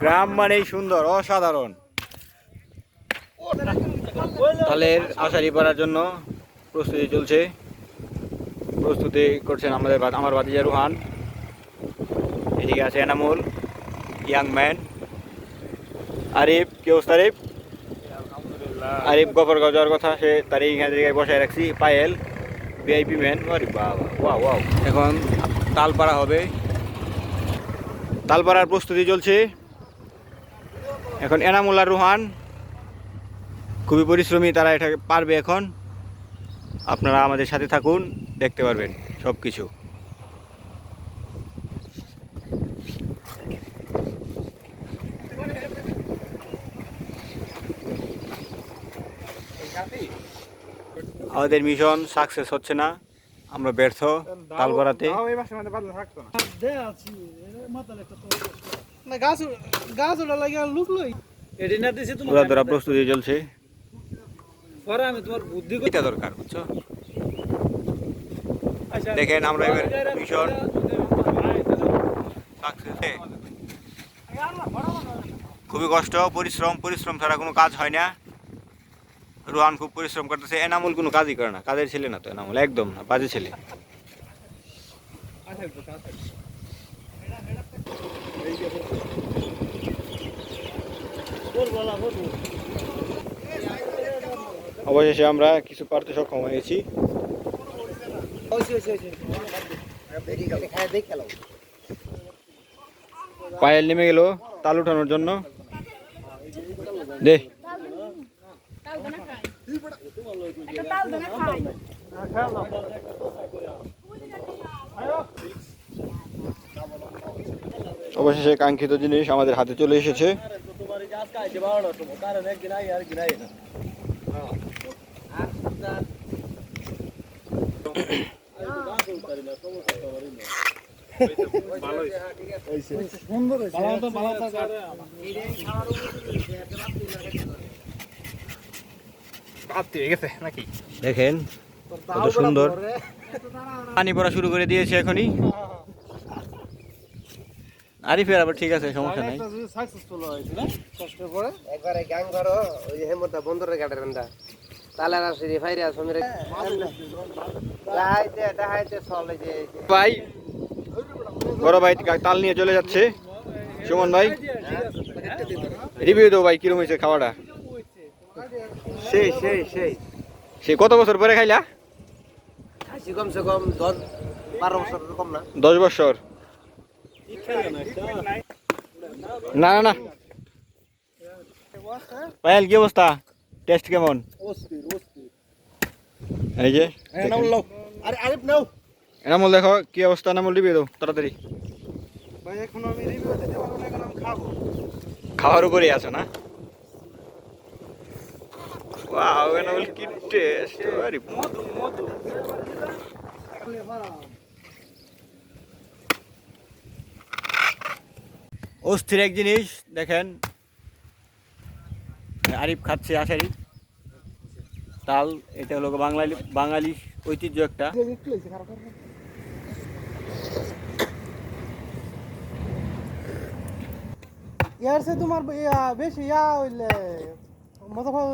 গ্রাম মানেই সুন্দর অসাধারণ। তালের আশারি করার জন্য প্রস্তুতি চলছে। প্রস্তুতি করছেন আমাদের আমার বাতিজা রুহান। এদিকে আছে এনামুল ইয়াং ম্যান। আরিফ কি অবস্থা আরিফ? আরিফ গফরগাঁও গজার কথা সে তার এইখানে জায়গায় বসায় রাখছি। Payel VIP man. আরে বাবা ওয়াও। এখন তালপাড়া হবে। তালপাড়ার প্রস্তুতি চলছে। এখন এনামুল্লা রুহান খুবই পরিশ্রমী তারা এটা পারবে এখন। আপনারা আমাদের সাথে থাকুন দেখতে পারবেন সব কিছু আমাদের মিশন সাকসেস হচ্ছে না আমরা ব্যর্থ তালপাড়াতে না গাছ গাছ ওটা লাগে লুকলোই এটি না দিছি পুরা ধরা প্রস্তুতি চলছে। পরে আমি তোমার বুদ্ধি এটা দরকার বুঝছ? দেখেন আমরা এবার মিশন সাকসেস। খুবই কষ্ট পরিশ্রম পরিশ্রম ছাড়া কোনো কাজ হয় না। রোহান খুব পরিশ্রম করতেছে এনামুল কোনো কাজই করে না। কাজের ছেলে না তো এনামুল একদম না বাজে ছেলে। অবশেষে আমরা কিছু পারতে সক্ষম হয়েছি। পায়েল নেমে গেল তাল উঠানোর জন্য। দে। অবশেষে কাঙ্ক্ষিত জিনিস আমাদের হাতে চলে এসেছে। দেখেন কত সুন্দর। পানি পড়া শুরু করে দিয়েছে এখনই। আরিফের আবার ঠিক আছে সমস্যা নাই। সাকসেসফুল হয়েছে না কষ্টের পরে? একবারে গাং করো ওই যে হেমন্ত বন্দরের গাড়ি রান্দা তালার আছে রে ফাইরে আছে মেরে লাইতে দেখাইতে চলে যে। ভাই বড় ভাই তাল নিয়ে চলে যাচ্ছে। সুমন ভাই রিভিউ দাও ভাই কিরম হয়েছে খাওয়াটা? সেই সেই সেই সে কত বছর পরে খাইলা? কমসে কম দশ বারো বছর তো কম না। দশ বছর। না না না। পায়েল কি অবস্থা? টেস্ট কেমন? এই যে হ্যাঁ এনামল দেখো কি অবস্থা? এনামল রিভিউ দাও তাড়াতাড়ি। খাওয়ার উপরেই আছে না? ওয়াও এনামল কি টেস্ট আরে মধু মধু। অস্থির এক জিনিস, দেখেন। আরিফ খাচ্ছে আশারি। তাল, এটা হলো বাঙালি বাঙালি ঐতিহ্য একটা। ইয়ার সে তোমার বেশি, ইয়া হইলে মতো পাবো